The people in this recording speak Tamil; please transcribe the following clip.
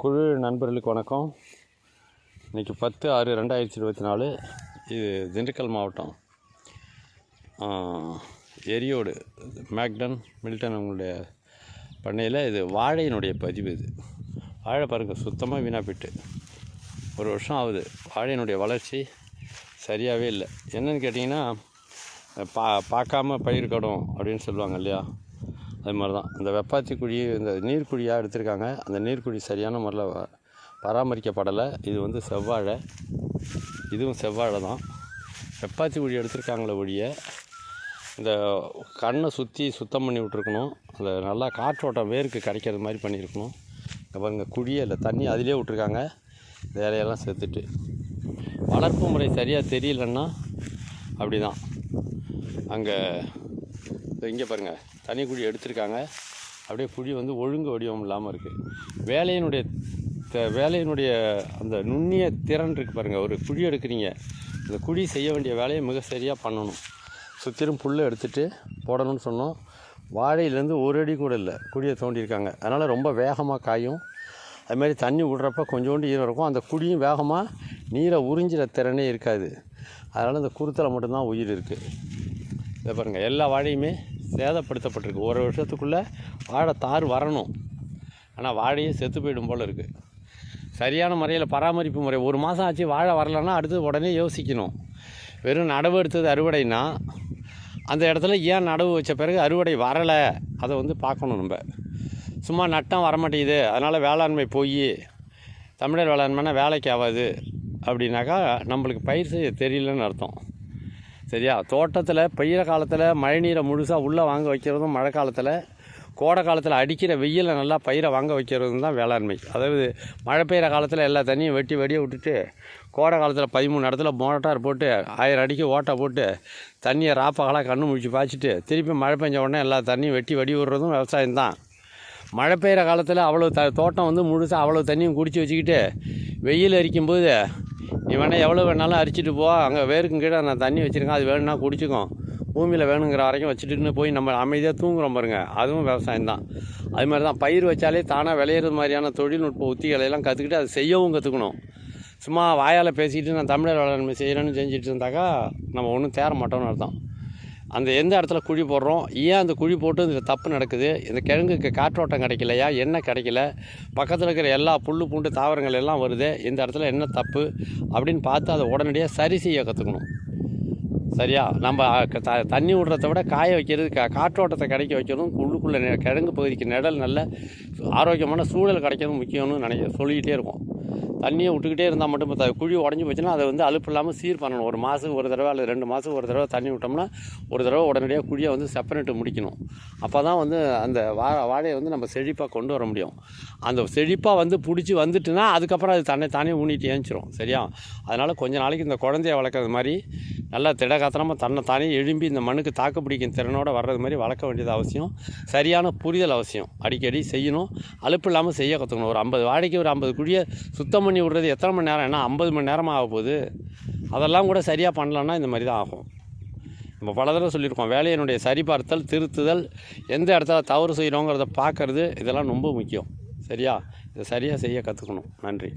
குழு நண்பர்களுக்கு வணக்கம். இன்றைக்கி பத்து ஆறு ரெண்டாயிரத்தி இருபத்தி நாலு. இது திண்டுக்கல் மாவட்டம். எரியோடு மேக்டன் மில்டன் அவங்களுடைய பண்ணையில் இது வாழையினுடைய பதிவு இது. வாழை பாருங்கள் சுத்தமாக வீணாக போயிட்டு. ஒரு வருஷம் ஆகுது. வாழையினுடைய வளர்ச்சி சரியாகவே இல்லை. என்னென்னு கேட்டிங்கன்னா பா பார்க்காம பயிர் கடும் அப்படின்னு சொல்லுவாங்க இல்லையா? அது மாதிரி தான். இந்த வெப்பாத்தி குழி இந்த நீர்க்குழியாக எடுத்திருக்காங்க. அந்த நீர்க்குழி சரியான முறையில் பராமரிக்கப்படலை. இது வந்து செவ்வாழை. இதுவும் செவ்வாழை தான். வெப்பாத்தி குழி எடுத்திருக்காங்களே ஒழிய இந்த கண்ணை சுற்றி சுத்தம் பண்ணி விட்ருக்கணும் அந்த நல்லா காற்றோட்டம் வேருக்கு கிடைக்கிறது மாதிரி பண்ணியிருக்கணும். இங்கே பாருங்கள் குழியே இல்லை தண்ணி அதிலே விட்ருக்காங்க வேலையெல்லாம் செத்துட்டு. வளர்ப்பு முறை சரியாக தெரியலன்னா அப்படி தான் அங்கே இங்கே பாருங்கள் தனி குழி எடுத்திருக்காங்க. அப்படியே குழி வந்து ஒழுங்கு வடிவம் இல்லாமல் இருக்குது வேலையினுடைய த- வேலையினுடைய அந்த நுண்ணிய திறன் இருக்குது பாருங்கள் ஒரு குழி எடுக்கிறீங்க. இந்த குழி செய்ய வேண்டிய வேலையை மிக சரியாக பண்ணணும். சுற்றிலும் புல் எடுத்துட்டு போடணும்னு சொன்னோம். வாழையிலேருந்து ஒரு அடி கூட இல்லை குழியை தோண்டியிருக்காங்க. அதனால் ரொம்ப வேகமாக காயும். அதுமாதிரி தண்ணி விடுறப்ப கொஞ்சோண்டு ஈரம் இருக்கும். அந்த குழியும் வேகமாக நீரை உறிஞ்சிற திறனே இருக்காது. அதனால் இந்த குருத்தில் மட்டும்தான் உயிர் இருக்குது இதை பாருங்கள் எல்லா வாழையுமே சேதப்படுத்தப்பட்டிருக்கு. ஒரு வருஷத்துக்குள்ளே வாழை தார் வரணும். ஆனால் வாழையே செத்து போயிடும் போல் இருக்குது சரியான முறையில் பராமரிப்பு முறை. ஒரு மாதம் ஆச்சு வாழை வரலன்னா அடுத்து உடனே யோசிக்கணும். வெறும் நடவு எடுத்தது அறுவடைனா அந்த இடத்துல ஏன் நடவு வச்ச பிறகு அறுவடை வரலை? அதை வந்து பார்க்கணும் நம்ம. சும்மா நட்டம் வரமாட்டேங்குது. அதனால் வேளாண்மை போய் தமிழர் வேளாண்மைனா வேலைக்கு ஆகாது அப்படின்னாக்கா நம்மளுக்கு பயிர் செய்ய தெரியலன்னு அர்த்தம். சரியா? தோட்டத்தில் பெய்கிற காலத்தில் மழை நீரை முழுசாக உள்ளே வாங்க வைக்கிறதும் மழை காலத்தில் கோடை காலத்தில் அடிக்கிற வெயிலில் நல்லா பயிரை வாங்க வைக்கிறதும் தான் வேளாண்மை. அதாவது மழை பெய்கிற காலத்தில் எல்லா தண்ணியும் வெட்டி வெடிய விட்டுட்டு கோடை காலத்தில் பதிமூணு இடத்துல மோட்டார் போட்டு ஆயிரம் அடிக்கு ஓட்டை போட்டு தண்ணியை ராப்பகலாக கண்ணு முழிச்சு பாய்ச்சிட்டு திருப்பி மழை பெஞ்ச உடனே எல்லா தண்ணியும் வெட்டி வெடி விடுறதும் விவசாயம் தான். மழை பெய்கிற காலத்தில் அவ்வளோ த தோட்டம் வந்து முழுசாக அவ்வளோ தண்ணியும் குடிச்சு வச்சுக்கிட்டு வெயில் அரிக்கும்போது நீ வேணால் எவ்வளோ வேணாலும் அரிச்சிட்டு போ. அங்கே வேருக்கும் கீழே நான் தண்ணி வச்சுருக்கேன். அது வேணும்னா குடிச்சுக்கும் பூமியில் வேணுங்கிற வரைக்கும் வச்சுட்டுன்னு போய் நம்ம அமைதியாக தூங்குறோம் பாருங்க. அதுவும் விவசாயம் தான். அது மாதிரி தான் பயிர் வச்சாலே தானாக விளையிறது மாதிரியான தொழில்நுட்ப உத்திகளை எல்லாம் கற்றுக்கிட்டு அதை செய்யவும் கற்றுக்கணும் சும்மா வாயால் பேசிக்கிட்டு நான் தமிழர் வேளாண்மை செய்கிறேன்னு செஞ்சுட்டு இருந்தாக்கா நம்ம ஒன்றும் தேர மாட்டோம்னு அர்த்தம். அந்த எந்த இடத்துல குழி போடுறோம் ஏன் அந்த குழி போட்டு இந்த தப்பு நடக்குது இந்த கிழங்குக்கு காற்றோட்டம் கிடைக்கலையா என்ன கிடைக்கல பக்கத்தில் இருக்கிற எல்லா புல் பூண்டு தாவரங்கள் எல்லாம் வருது இந்த இடத்துல என்ன தப்பு அப்படின்னு பார்த்து அதை உடனடியாக சரி செய்ய கற்றுக்கணும் சரியா? நம்ம த- தண்ணி விடுறத விட காய வைக்கிறது கா காற்றோட்டத்தை கிடைக்க வைக்கிறதும் உள்ளுக்குள்ளே நெ- கிழங்கு பகுதிக்கு நிழல் நல்ல ஆரோக்கியமான சூழல் கிடைக்கிறதும் முக்கியம்னு நினைக்க சொல்லிக்கிட்டே இருக்கும். தண்ணியை விட்டுக்கிட்டே இருந்தால் மட்டும் பார்த்தா குழி உடஞ்சி போச்சுன்னா அதை வந்து அலுப்பு இல்லாமல் சீர் பண்ணணும். ஒரு மாதத்துக்கு ஒரு தடவை அல்லது ரெண்டு மாதத்துக்கு ஒரு தடவை தண்ணி விட்டோம்னா ஒரு தடவை உடனடியாக குழியை வந்து செப்பரேட்டு முடிக்கணும். அப்போ தான் வந்து அந்த வா வாழையை வந்து நம்ம செழிப்பாக கொண்டு வர முடியும். அந்த செழிப்பாக வந்து பிடிச்சி வந்துட்டுனா அதுக்கப்புறம் அது தன்னை தானே ஊனிட்டு ஏஞ்சிரும். சரியா? அதனால் கொஞ்ச நாளைக்கு இந்த குழந்தைய வளர்க்குறது மாதிரி நல்லா திடகாத்திரமாக தன்னை தானே எழும்பி இந்த மண்ணுக்கு தாக்கு பிடிக்கும் திறனோடு வர்றது மாதிரி வளர்க்க வேண்டியது அவசியம். சரியான புரிதல் அவசியம். அடிக்கடி செய்யணும். அழுப்பு இல்லாமல் செய்ய கற்றுக்கணும் ஒரு ஐம்பது வாழைக்கு ஒரு ஐம்பது குழியை சுத்தம் பண்ணி விடுறது எத்தனை மணி நேரம்? ஏன்னா ஐம்பது மணி நேரமாக ஆக போகுது. அதெல்லாம் கூட சரியாக பண்ணலன்னா இந்த மாதிரி தான் ஆகும். நம்ம பல தடவை சொல்லியிருக்கோம் வேலையினுடைய சரிபார்த்தல் திருத்துதல் எந்த இடத்துல தவறு செய்கிறோங்கிறத பார்க்கறது இதெல்லாம் ரொம்ப முக்கியம். சரியா? இதை சரியாக செய்ய கற்றுக்கணும் நன்றி.